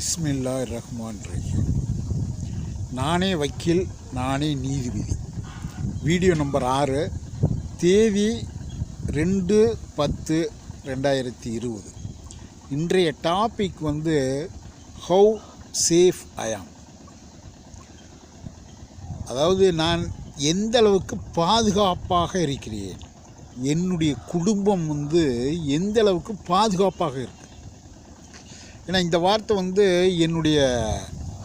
பிஸ்மில்லா ரஹ்மான் ரஹீம் நானே வக்கீல் நானே நீதிபதி. வீடியோ நம்பர் ஆறு தேதி ரெண்டு பத்து ரெண்டாயிரத்தி இருபது. இன்றைய டாபிக் வந்து ஹவு சேஃப் ஐயாம் அதாவது நான் எந்த அளவுக்கு பாதுகாப்பாக இருக்கிறேன்? என்னுடைய குடும்பம் வந்து எந்த அளவுக்கு பாதுகாப்பாக இருக்கு? ஏன்னா இந்த வார்த்தை வந்து என்னுடைய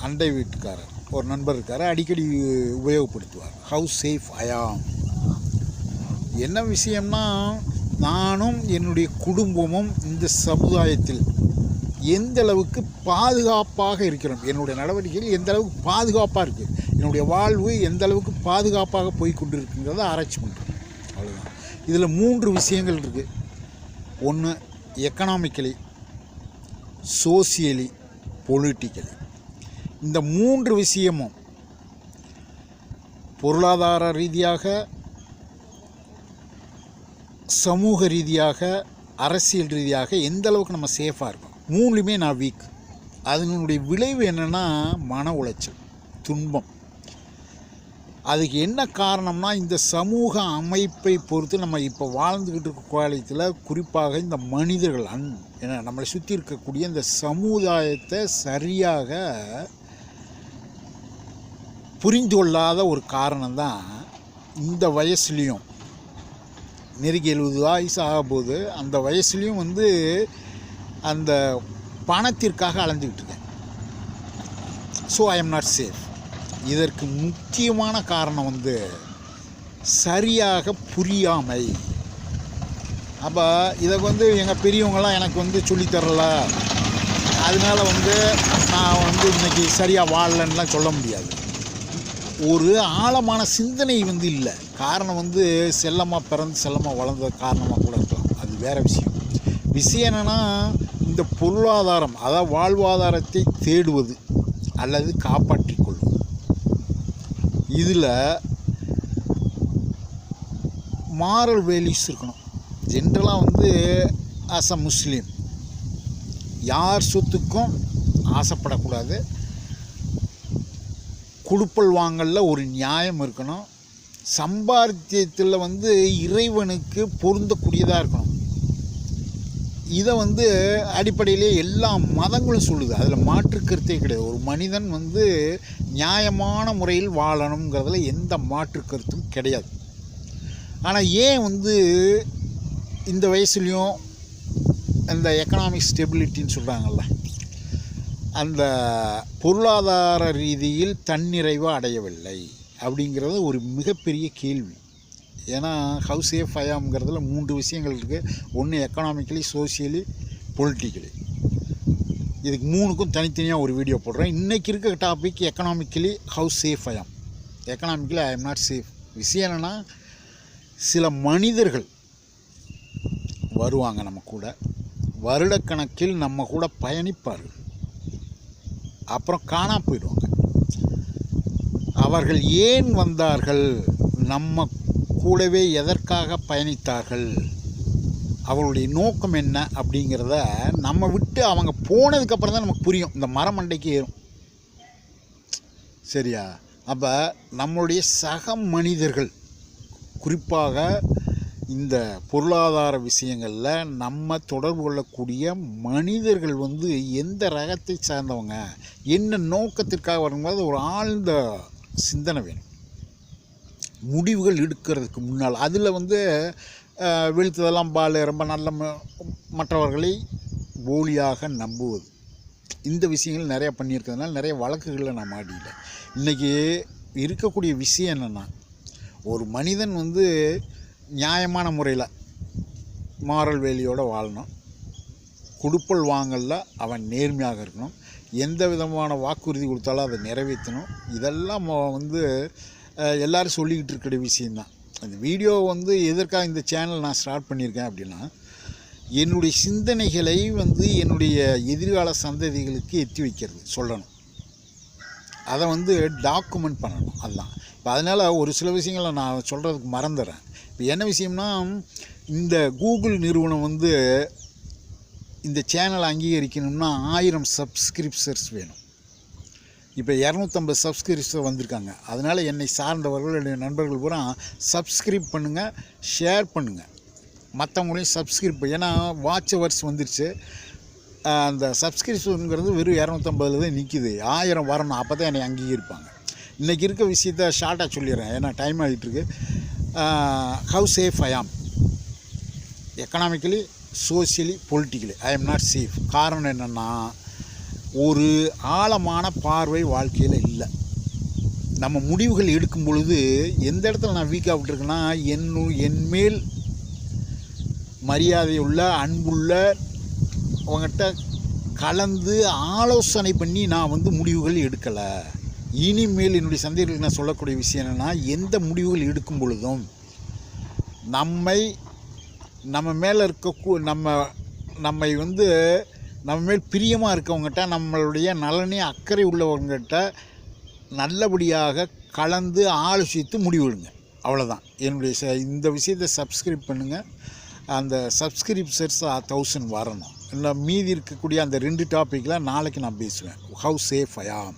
அண்டை வீட்டுக்காரர் ஒரு நண்பர் இருக்கார் அடிக்கடி உபயோகப்படுத்துவார். ஹவு சேஃப் அயாம் என்ன விஷயம்னா நானும் என்னுடைய குடும்பமும் இந்த சமுதாயத்தில் எந்த அளவுக்கு பாதுகாப்பாக இருக்கிறோம்? என்னுடைய நடவடிக்கைகள் எந்த அளவுக்கு பாதுகாப்பாக இருக்குது என்னுடைய வாழ்வு எந்த அளவுக்கு பாதுகாப்பாக போய் கொண்டு இருக்குங்கிறத ஆராய்ச்சி பண்ணுறோம் அவ்வளோதான் இதில் மூன்று விஷயங்கள் இருக்குது ஒன்று எக்கனாமிக்கலி சோசியலி பொலிட்டிக்கலி இந்த மூன்று விஷயமும் பொருளாதார ரீதியாக சமூக ரீதியாக அரசியல் ரீதியாக எந்த அளவுக்கு நம்ம சேஃபாக இருக்கோம்? மூணுலேயுமே நான் வீக் அதனுடைய விளைவு என்னென்னா மன உளைச்சல் துன்பம். அதுக்கு என்ன காரணம்னா இந்த சமூக அமைப்பை பொறுத்து நம்ம இப்போ வாழ்ந்துக்கிட்டு இருக்க காலத்தில் குறிப்பாக இந்த மனிதர்கள் அன் என்ன நம்மளை சுற்றி இருக்கக்கூடிய இந்த சமுதாயத்தை சரியாக புரிந்து கொள்ளாத ஒரு காரணம் தான் இந்த வயசுலேயும். நெருங்கி எழுபது வயசு ஆகும்போது அந்த வயசுலேயும் வந்து அந்த பணத்திற்காக அலைஞ்சிக்கிட்டு இருக்கேன். So I am not safe இதற்கு முக்கியமான காரணம் வந்து சரியாக புரியாமை. அப்போ இதை வந்து எங்கள் பெரியவங்களாம் எனக்கு வந்து சொல்லித்தரல அதனால் வந்து நான் வந்து இன்னைக்கு சரியாக வாழலன்னுலாம் சொல்ல முடியாது. ஒரு ஆழமான சிந்தனை வந்து இல்லை. காரணம் வந்து செல்லமாக பிறந்து செல்லமாக வளர்ந்த காரணமாக கூட இருக்கலாம். அது வேறு விஷயம். விஷயம் என்னென்னா இந்த பொருளாதாரம் அதாவது வாழ்வாதாரத்தை தேடுவது அல்லது காப்பாற்றிக் கொள்வது. இதில் மாரல் வேல்யூஸ் இருக்கணும். ஜென்ரலாக வந்து ஆஸ் அ முஸ்லீம் யார் சொத்துக்கும் ஆசைப்படக்கூடாது. குடுப்பல் வாங்கலில் ஒரு நியாயம் இருக்கணும். சம்பாத்தியத்தில் வந்து இறைவனுக்கு பொருந்தக்கூடியதாக இருக்கணும். இதை வந்து அடிப்படையிலே எல்லா மதங்களும் சொல்லுது. அதில் மாற்று கருத்தே கிடையாது. ஒரு மனிதன் வந்து நியாயமான முறையில் வாழணுங்கிறதுல எந்த மாற்று கருத்தும் கிடையாது. ஆனால் ஏன் வந்து இந்த வயசுலேயும் இந்த எக்கனாமிக் ஸ்டெபிலிட்டின்னு சொல்கிறாங்கல்ல அந்த பொருளாதார ரீதியில் தன்னிறைவு அடையவில்லை அப்படிங்கிறது ஒரு மிகப்பெரிய கேள்வி. ஏன்னா ஹவுஸ் சேஃப் ஐயாம்ங்கிறதுல மூன்று விஷயங்கள் இருக்குது ஒன்று எக்கனாமிக்கலி சோசியலி பொலிட்டிக்கலி இதுக்கு மூணுக்கும் தனித்தனியாக ஒரு வீடியோ போடுறேன். இன்றைக்கி இருக்க topic economically how safe I am economically I am not safe விஷயம் என்னென்னா சில மனிதர்கள் வருவாங்க நம்ம கூட. வருடக்கணக்கில் நம்ம கூட பயணிப்பார்கள். அப்புறம் காணா போயிடுவாங்க. அவர்கள் ஏன் வந்தார்கள்? நம்ம கூடவே எதற்காக பயணித்தார்கள்? அவர்களுடைய நோக்கம் என்ன அப்படிங்கிறத நம்ம விட்டு அவங்க போனதுக்கப்புறம் தான் நமக்கு புரியும். இந்த மரமண்டைக்கு ஏறும். சரியா? அப்போ நம்மளுடைய சக மனிதர்கள் குறிப்பாக இந்த பொருளாதார விஷயங்களில் நம்ம தொடர்பு கொள்ளக்கூடிய மனிதர்கள் வந்து எந்த ரகத்தை சார்ந்தவங்க என்ன நோக்கத்திற்காக வரும்போது ஒரு ஆழ்ந்த சிந்தனை வேணும். முடிவுகள் எடுக்கிறதுக்கு முன்னால். அதில் வந்து வீழ்த்ததெல்லாம் பால் ரொம்ப நல்ல ம- மற்றவர்களை போலியாக நம்புவது. இந்த விஷயங்கள் நிறையா பண்ணியிருக்கிறதுனால நிறைய வழக்குகளில் நான் மாட்டியில இன்றைக்கி இருக்கக்கூடிய விஷயம் என்னென்னா ஒரு மனிதன் வந்து நியாயமான முறையில் மாரல் வேலியோடு வாழணும். கொடுப்பல் வாங்கலில் அவன் நேர்மையாக இருக்கணும். எந்த விதமான வாக்குறுதி கொடுத்தாலும் அதை நிறைவேற்றணும். இதெல்லாம் வந்து எல்லாரும் சொல்லிக்கிட்டு இருக்கிற விஷயந்தான் அந்த வீடியோ வந்து எதற்காக இந்த சேனல் நான் ஸ்டார்ட் பண்ணியிருக்கேன் அப்படின்னா என்னுடைய சிந்தனைகளை வந்து என்னுடைய எதிர்கால சந்ததிகளுக்கு எத்தி வைக்கிறது சொல்லணும். அதை வந்து டாக்குமெண்ட் பண்ணணும் அதுதான். இப்போ அதனால் ஒரு சில விஷயங்களை நான் சொல்கிறதுக்கு மறந்துடுறேன் இப்போ என்ன விஷயம்னா இந்த கூகுள் நிறுவனம் வந்து இந்த சேனலை அங்கீகரிக்கணும்னா ஆயிரம் சப்ஸ்கிரிப்சர்ஸ் வேணும். இப்போ இரநூத்தம்பது சப்ஸ்கிரிப்ஷர் வந்திருக்காங்க. அதனால் என்னை சார்ந்தவர்கள் என்னுடைய நண்பர்கள் பூரா சப்ஸ்கிரைப் பண்ணுங்கள் ஷேர் பண்ணுங்கள் மற்றவங்களையும் சப்ஸ்கிரைப் ஏன்னா வாட்ச் ஹவர்ஸ் வந்துருச்சு அந்த சப்ஸ்கிரிப்ஷனுங்கிறது வெறும் இரநூத்தம்பதுல தான் நிற்கிது ஆயிரம் வரணும் அப்போ தான் என்னை அங்கீகரிப்பாங்க. இன்றைக்கி இருக்க விஷயத்த ஷார்ட்டாக சொல்லிடுறேன். ஏன்னா டைம் ஆகிட்டுருக்கு how safe I am economically socially politically I am not safe காரணம் என்னென்னா ஒரு ஆழமான பார்வை வாழ்க்கையில் இல்லை. நம்ம முடிவுகள் எடுக்கும் பொழுது எந்த இடத்துல நான் வீக்காக ஆகிட்டுருக்கேன்னா என் என் மேல் மரியாதையுள்ள அன்புள்ள அவங்ககிட்ட கலந்து ஆலோசனை பண்ணி நான் வந்து முடிவுகள் எடுக்கலை. இனிமேல் என்னுடைய சந்தேகங்களுக்கு நான் சொல்லக்கூடிய விஷயம் என்னென்னா எந்த முடிவுகள் எடுக்கும் பொழுதும் நம்மை நம்ம மேலே இருக்க கூ- நம்ம நம்மை வந்து நம்ம மேல் பிரியமாக இருக்கவங்ககிட்ட நம்மளுடைய நலனே அக்கறை உள்ளவங்ககிட்ட நல்லபடியாக கலந்து ஆலோசித்து முடிவிடுங்க. அவ்வளோதான் என்னுடைய ச இந்த விஷயத்தை சப்ஸ்கிரைப் பண்ணுங்கள் அந்த சப்ஸ்கிரிப்ஷர்ஸ் தௌசண்ட் வரணும். இல்லை மீதி இருக்கக்கூடிய அந்த ரெண்டு டாப்பிக்கில் நாளைக்கு நான் பேசுவேன். ஹவு சேஃப் ஐ ஆம்